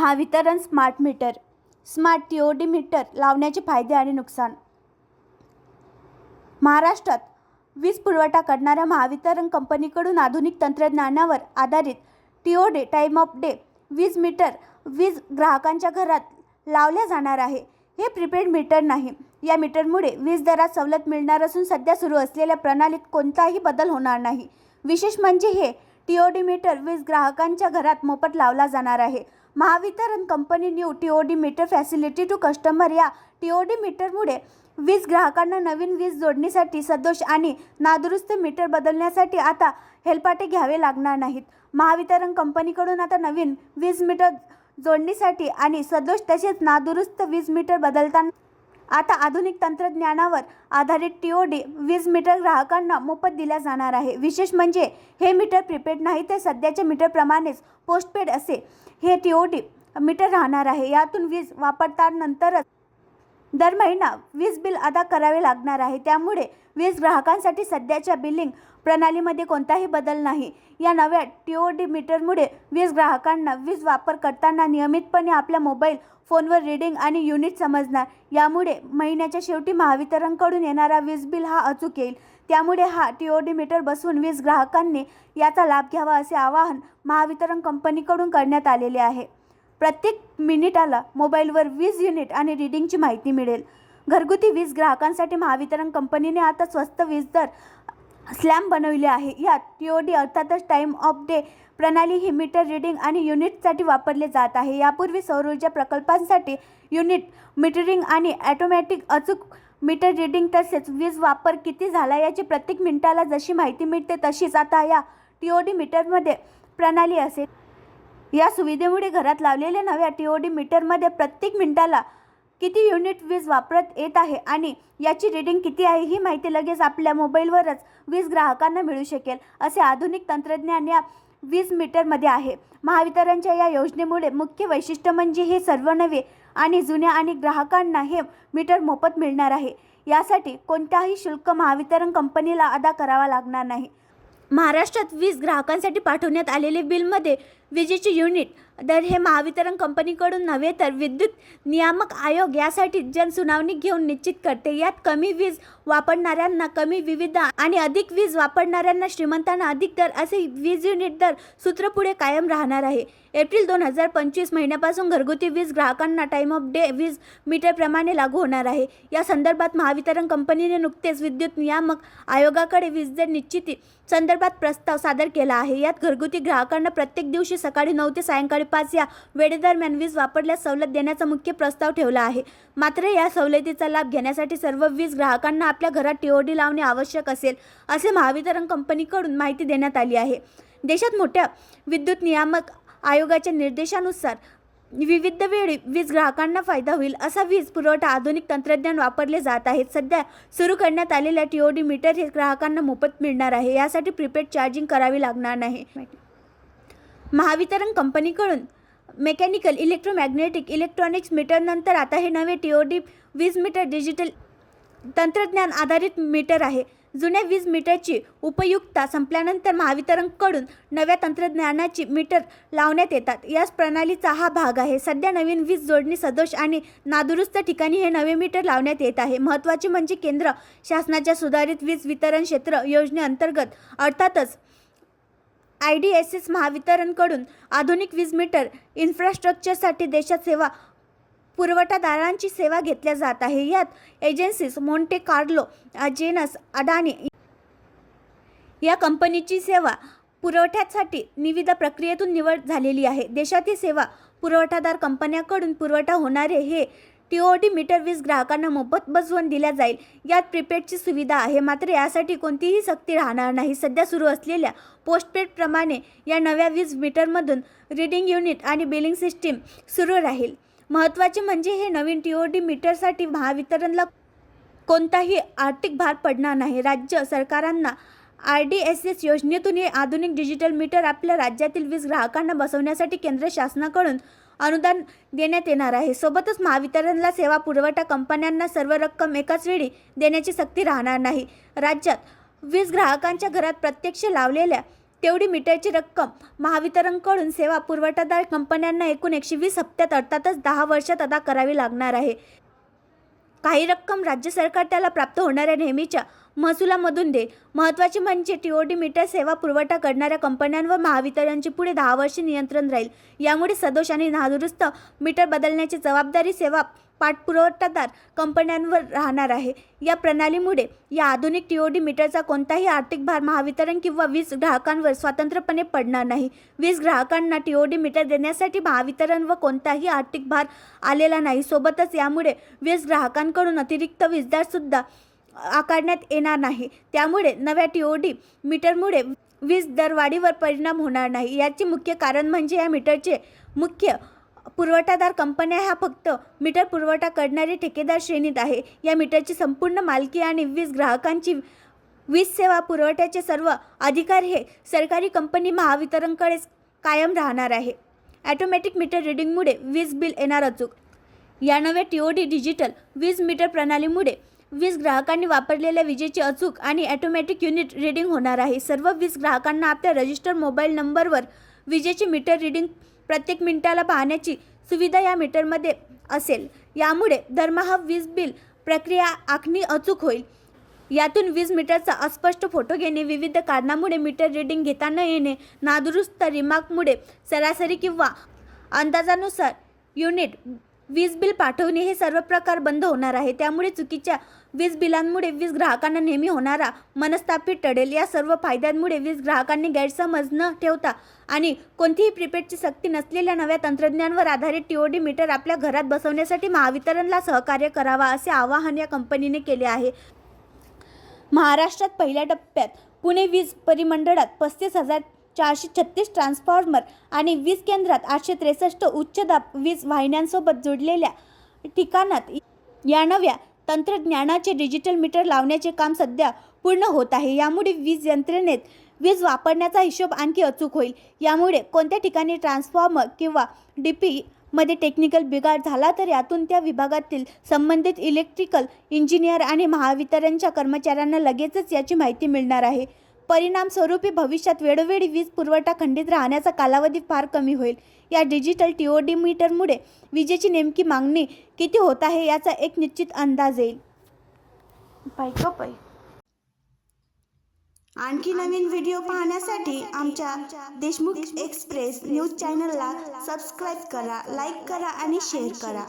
Mahavitaran smart meter smart T O D meter लावण्याचे फायदे आणि नुकसान. महाराष्ट्रात वीज पुरवठा करणाऱ्या महावितरण कंपनीकडून आधुनिक तंत्रज्ञानावर आधारित T O D time of day वीज मीटर वीज ग्राहकांच्या घरात लावल्या जाणार आहे. हे प्रीपेड मीटर नाही. या मीटरमुळे वीज दरात सवलत मिळणार असून सध्या सुरू असलेल्या प्रणालीत कोणताही बदल होणार नाही. विशेष म्हणजे हे टी ओ डी मीटर वीज ग्राहकांच्या घरात मोफत लावला जाणार आहे. Mahavitaran company new T O D meter facility to customer या टी ओ डी मीटरमुळे वीज ग्राहकांना नवीन वीज जोडणीसाठी सदोष आणि नादुरुस्त मीटर बदलण्यासाठी आता हेलपाटे घ्यावे लागणार नाहीत. महावितरण कंपनीकडून आता नवीन वीज मीटर जोडणीसाठी आणि सदोष तसेच नादुरुस्त वीज मीटर बदलताना आता आधुनिक तंत्रज्ञानावर आधारित टी ओ डी वीज मीटर ग्राहकांना मोफत दिल्या जाणार आहे. विशेष म्हणजे हे मीटर प्रीपेड नाही तर सध्याच्या मीटरप्रमाणेच पोस्टपेड असे हे टी ओ डी मीटर राहणार आहे. यातून वीज वापरतानंतरच दर महिना वीज बिल अदा करावे लागणार आहे. त्यामुळे वीज ग्राहकांसाठी सध्याच्या बिलिंग प्रणालीमध्ये कोणताही बदल नाही. या नव्या टी ओ डी मीटरमुळे वीज ग्राहकांना वीज वापर करताना नियमितपणे आपल्या मोबाईल फोनवर रीडिंग आणि युनिट समजणार. यामुळे महिन्याच्या शेवटी महावितरणकडून येणारा वीज बिल हा अचूक येईल. त्यामुळे हा टी ओ डी मीटर बसवून वीज ग्राहकांनी याचा लाभ घ्यावा असे आवाहन महावितरण कंपनीकडून करण्यात आलेले आहे. प्रत्येक मिनिटाला मोबाईलवर वीज युनिट आणि रीडिंगची माहिती मिळेल. घरगुती वीज ग्राहकांसाठी महावितरण कंपनीने आता स्वस्त वीज दर स्लॅम बनवले आहे. यात टी ओ डी अर्थातच टाईम ऑफ डे प्रणाली ही मीटर रीडिंग आणि युनिटसाठी वापरले जात आहे. यापूर्वी सौरऊर्जा प्रकल्पांसाठी युनिट मीटरिंग आणि ॲटोमॅटिक अचूक मीटर रीडिंग तसेच वीज वापर किती झाला याची प्रत्येक मिनिटाला जशी माहिती मिळते तशीच आता या टी ओ डी मीटरमध्ये प्रणाली असेल. या सुविधेमुळे घरात लावलेल्या नव्या टी ओ डी मीटरमध्ये प्रत्येक मिनिटाला किती युनिट वीज वापरत येत आहे आणि याची रीडिंग किती आहे ही माहिती लगेच आपल्या मोबाईलवरच वीज ग्राहकांना मिळू शकेल असे आधुनिक तंत्रज्ञान या वीज मीटरमध्ये आहे. महावितरणच्या या योजनेमुळे मुख्य वैशिष्ट्य म्हणजे हे सर्व नवे आणि जुन्या आणि ग्राहकांना हे मीटर मोफत मिळणार आहे. यासाठी कोणताही शुल्क महावितरण कंपनीला अदा करावा लागणार नाही. महाराष्ट्रात वीज ग्राहकांसाठी पाठवण्यात आलेले बिलमध्ये विजेचे युनिट. दर हे महावितरण कंपनीकडून नव्हे तर विद्युत नियामक आयोग यासाठी जनसुनावणी घेऊन निश्चित करते. यात कमी वीज वापरणाऱ्यांना कमी विविध आणि अधिक वीज वापरणाऱ्यांना श्रीमंतांना अधिक दर असे वीज युनिट दर सूत्र पुढे कायम राहणार आहे. एप्रिल दोन हजार पंचवीस महिन्यापासून घरगुती वीज ग्राहकांना टाईम ऑफ डे वीज मीटरप्रमाणे लागू होणार आहे. या संदर्भात महावितरण कंपनीने नुकतेच विद्युत नियामक आयोगाकडे वीज दर निश्चिती संदर्भात प्रस्ताव सादर केला आहे. यात घरगुती ग्राहकांना प्रत्येक दिवशी सकाळी नऊ ते सायंकाळी पाच या वेळेदरम्यान वीज वापरल्यास सवलत देण्याचा मुख्य प्रस्ताव ठेवला आहे. मात्र या सवलतीचा लाभ घेण्यासाठी सर्व वीज ग्राहकांना आपल्या घरात टीओडी लावणे आवश्यक असेल असे महावितरण कंपनीकडून माहिती देण्यात आली आहे. देशात मोठ्या विद्युत नियामक आयोगाच्या निर्देशानुसार विविध वेळी वीज ग्राहकांना फायदा होईल असा वीज पुरवठा आधुनिक तंत्रज्ञान वापरले जात आहेत. सध्या सुरू करण्यात आलेल्या टीओडी मीटर हे ग्राहकांना मोफत मिळणार आहे. यासाठी प्रीपेड चार्जिंग करावी लागणार नाही. महावितरण कंपनीकडून मेकॅनिकल इलेक्ट्रोमॅग्नेटिक इलेक्ट्रॉनिक्स मीटरनंतर आता हे नवे टी ओ डी वीज मीटर डिजिटल तंत्रज्ञान आधारित मीटर आहे. जुन्या वीज मीटरची उपयुक्तता संपल्यानंतर महावितरणकडून नव्या तंत्रज्ञानाची मीटर लावण्यात येतात. याच प्रणालीचा हा भाग आहे. सध्या नवीन वीज जोडणी सदोष आणि नादुरुस्त ठिकाणी हे नवे मीटर लावण्यात येत आहे. महत्त्वाचे म्हणजे केंद्र शासनाच्या सुधारित वीज वितरण क्षेत्र योजनेअंतर्गत अर्थातच आय डी एस एस महावितरणकडून आधुनिक वीज मीटर इन्फ्रास्ट्रक्चरसाठी देशात सेवा पुरवठादारांची सेवा घेतल्या जात आहे. यात एजन्सीज मोंटे कार्लो जेनस अडाणी या कंपनीची सेवा पुरवठ्यासाठी निविदा प्रक्रियेतून निवड झालेली आहे. देशातील सेवा पुरवठादार कंपन्याकडून पुरवठा होणारे हे टी ओ डी मीटर वीज ग्राहकांना मोफत बसवून दिल्या जाईल. यात प्रीपेडची सुविधा आहे. मात्र यासाठी कोणतीही सक्ती राहणार नाही. सध्या सुरू असलेल्या पोस्टपेडप्रमाणे या नव्या वीज मीटरमधून रीडिंग युनिट आणि बिलिंग सिस्टीम सुरू राहील. महत्त्वाचे म्हणजे हे नवीन टी ओ डी मीटरसाठी महावितरणला कोणताही आर्थिक भार पडणार नाही. राज्य सरकारांना आर डी एस एस योजनेतून हे आधुनिक डिजिटल मीटर आपल्या राज्यातील वीज ग्राहकांना बसवण्यासाठी केंद्र शासनाकडून अनुदान देण्यात येणार आहे. सोबतच महावितरणला सेवा पुरवठा कंपन्यांना सर्व रक्कम एकाच वेळी देण्याची सक्ती राहणार नाही. राज्यात वीज ग्राहकांच्या घरात प्रत्यक्ष लावलेल्या तेवढी मीटरची रक्कम महावितरणकडून सेवा पुरवठादार कंपन्यांना एकूण एकशे वीस हप्त्यात अर्थातच दहा वर्षात अदा करावी लागणार आहे. काही रक्कम राज्य सरकार त्याला प्राप्त होणाऱ्या नेहमीच्या महसुलामधून देईल महत्त्वाचे म्हणजे टीओडी मीटर सेवा पुरवठा करणाऱ्या कंपन्यांवर महावितरणचे पुढे दहा वर्षे नियंत्रण राहील. यामुळे सदोष आणि नादुरुस्त मीटर बदलण्याची जबाबदारी सेवा पाठपुरवठादार कंपन्यांवर राहणार आहे. या प्रणालीमुळे या आधुनिक टीओडी मीटरचा कोणताही आर्थिक भार महावितरण किंवा वीज ग्राहकांवर स्वतंत्रपणे पडणार नाही. वीज ग्राहकांना टीओडी मीटर देण्यासाठी महावितरण व कोणताही आर्थिक भार आलेला नाही. सोबतच यामुळे वीज ग्राहकांकडून अतिरिक्त वीजदारसुद्धा आकारण्यात येणार नाही. त्यामुळे नव्या टी ओ डी मीटरमुळे वीज दरवाढीवर परिणाम होणार नाही. याचे मुख्य कारण म्हणजे या मीटरचे मुख्य पुरवठादार कंपन्या ह्या फक्त मीटर पुरवठा करणारी ठेकेदार श्रेणीत आहे. या मीटरची संपूर्ण मालकी आणि वीज ग्राहकांची वीज सेवा पुरवठ्याचे सर्व अधिकार हे सरकारी कंपनी महावितरणकडेच कायम राहणार आहे. ॲटोमॅटिक मीटर रिडिंगमुळे वीज बिल येणार अचूक. या नव्या टी ओ डी डिजिटल वीज मीटर प्रणालीमुळे वीज ग्राहकांनी वापरलेल्या विजेची अचूक आणि ॲटोमॅटिक युनिट रीडिंग होणार आहे. सर्व वीज ग्राहकांना आपल्या रजिस्टर मोबाईल नंबरवर विजेचे मीटर रीडिंग प्रत्येक मिनिटाला पाहण्याची सुविधा या मीटरमध्ये असेल. यामुळे दरमहा वीज बिल प्रक्रिया आखणी अचूक होईल. यातून वीज मीटरचा अस्पष्ट फोटो घेणे विविध कारणामुळे मीटर रीडिंग घेता न येणे नादुरुस्त रिमार्कमुळे सरासरी किंवा अंदाजानुसार युनिट वीज बिल पाठवणे हे सर्व प्रकार बंद होणार आहे. त्यामुळे चुकीच्या वीज बिलांमुळे वीज ग्राहकांना नेहमी होणारा मनस्तापित टळेल. या सर्व फायद्यांमुळे वीज ग्राहकांनी गैरसमज न ठेवता आणि कोणतीही प्रीपेडची सक्ती नसलेल्या नव्या तंत्रज्ञानवर आधारित टीओडी मीटर आपल्या घरात बसवण्यासाठी महावितरणला सहकार्य करावा असे आवाहन या कंपनीने केले आहे. महाराष्ट्रात पहिल्या टप्प्यात पुणे वीज परिमंडळात पस्तीस हजार चारशे छत्तीस ट्रान्सफॉर्मर आणि वीज केंद्रात आठशे त्रेसष्ट उच्च दाब वीज वाहिन्यांसोबत जोडलेल्या ठिकाणात या नव्या तंत्रज्ञानाचे डिजिटल मीटर लावण्याचे काम सध्या पूर्ण होत आहे. यामुळे वीज यंत्रणेत वीज वापरण्याचा हिशोब आणखी अचूक होईल. यामुळे कोणत्या ठिकाणी ट्रान्सफॉर्मर किंवा डी पी मध्ये टेक्निकल बिघाड झाला तर यातून त्या विभागातील संबंधित इलेक्ट्रिकल इंजिनियर आणि महावितरणच्या कर्मचाऱ्यांना लगेचच याची माहिती मिळणार आहे. परिणाम स्वरूपी भविष्यात वेळोवेळी वीज पुरवठा खंडित राहण्याचा कालावधी फार कमी होईल. या डिजिटल टी ओ डी मीटरमुळे विजेची नेमकी मागणी किती होत आहे याचा एक निश्चित अंदाज येईल. आणखी नवीन व्हिडिओ पाहण्यासाठी आमच्या देशमुख एक्सप्रेस न्यूज चॅनलला सबस्क्राईब करा लाईक करा आणि शेअर करा.